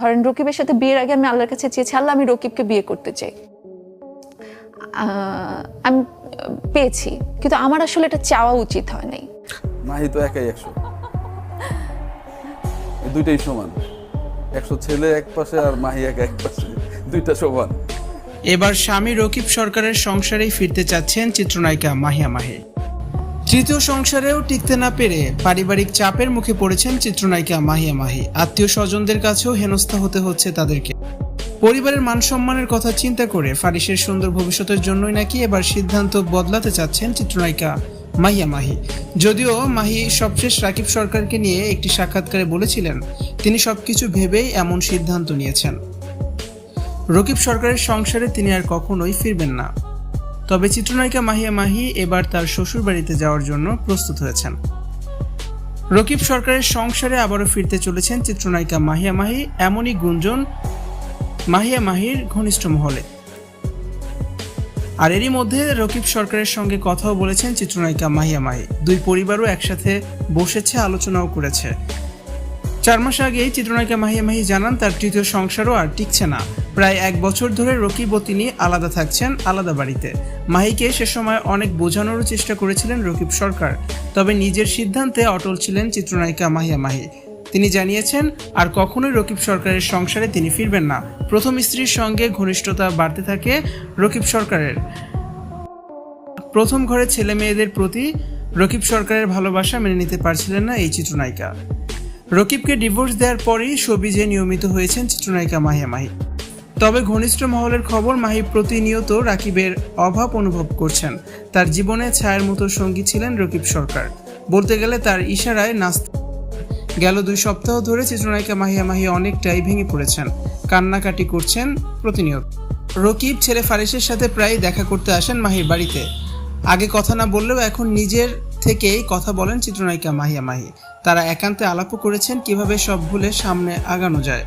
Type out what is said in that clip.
ধরেন রকিবের সাথে বিয়ের আগে আমি আল্লাহর কাছে চেয়েছি আল্লাহ আমি রকিবকে বিয়ে করতে চাই। আমি পেয়েছি কিন্তু আমার আসলে এটা চাওয়া উচিত হয় নাই। মাহি তো একাই একশো। দুইটাই সমান। একশো ছেলে এক পাশে আর মাহি এক এক পাশে। দুইটা সমান। এবার স্বামী রকিব সরকারের সংসারেই ফিরতে চাচ্ছেন চিত্রনায়িকা মাহিয়া মাহি। তৃতীয় সংসারেও টিকতে না পেরে পারিবারিক চাপের মুখে পড়েছেন চিত্রনায়িকা মাহিয়া মাহি। আত্মীয় স্বজনদের কাছেও হেনস্থা হতে হচ্ছে তাদেরকে। পরিবারের মান সম্মানের কথা চিন্তা করে ফারিসের সুন্দর ভবিষ্যতের জন্যই নাকি এবার সিদ্ধান্ত বদলাতে চাচ্ছেন চিত্রনায়িকা মাহিয়া মাহি। যদিও মাহি সবশেষ রাকিব সরকারকে নিয়ে একটি সাক্ষাৎকারে বলেছিলেন, তিনি সবকিছু ভেবেই এমন সিদ্ধান্ত নিয়েছেন। রকিব সরকারের সংসারে তিনি আর কখনোই ফিরবেন না। তবে চিত্রনায়িকা মাহিয়া মাহি এবার তার শ্বশুর বাড়িতে যাওয়ার জন্য প্রস্তুত হয়েছেন। রকিব সরকারের সংসারে আবারও ফিরতে চলেছেন চিত্রনায়িকা মাহিয়া মাহি, এমনই গুঞ্জন মাহিয়া মাহির ঘনিষ্ঠ মহলে। আর এরই মধ্যে রকিব সরকারের সঙ্গে কথাও বলেছেন চিত্রনায়িকা মাহিয়া মাহি। দুই পরিবারও একসাথে বসেছে, আলোচনাও করেছে। চার মাস আগেই চিত্রনায়িকা মাহিয়া মাহি জানান, তার তৃতীয় সংসারও আর টিকছে না। প্রায় এক বছর ধরে রকিব ও তিনি আলাদা থাকছেন আলাদা বাড়িতে। মাহিকে সে সময় অনেক বোঝানোরও চেষ্টা করেছিলেন রকিব সরকার, তবে নিজের সিদ্ধান্তে অটল ছিলেন চিত্রনায়িকা মাহিয়া মাহি। তিনি জানিয়েছেন, আর কখনোই রকিব সরকারের সংসারে তিনি ফিরবেন না। প্রথম স্ত্রীর সঙ্গে ঘনিষ্ঠতা বাড়তে থাকে রকিব সরকারের। প্রথম ঘরে ছেলে মেয়েদের প্রতি রকিব সরকারের ভালোবাসা মেনে নিতে পারছিলেন না এই চিত্রনায়িকা। রকিবকে ডিভোর্স দেওয়ার পরেই শোবিজে নিয়মিত হয়েছেন চিত্রনায়িকা মাহিয়া মাহি। তবে ঘনিষ্ঠ মহলের খবর, মাহি প্রতিনিয়ত রাকিবের অভাব অনুভব করছেন। তার জীবনে ছায়ার মতো সঙ্গী ছিলেন রকিব সরকার। বলতে গেলে তার ইশারায় নাস্তা গেল দুই সপ্তাহ ধরে চিত্রনায়িকা মাহিয়া মাহি অনেকটাই ভেঙে পড়েছেন। কান্নাকাটি করছেন প্রতিনিয়ত। রকিব ছেলে ফারিসের সাথে প্রায় দেখা করতে আসেন মাহির বাড়িতে। আগে কথা না বললেও এখন নিজের থেকেই কথা বলেন চিত্রনায়িকা মাহিয়া মাহি। তারা একান্তে আলাপও করেছেন কীভাবে সব ভুলে সামনে আগানো যায়।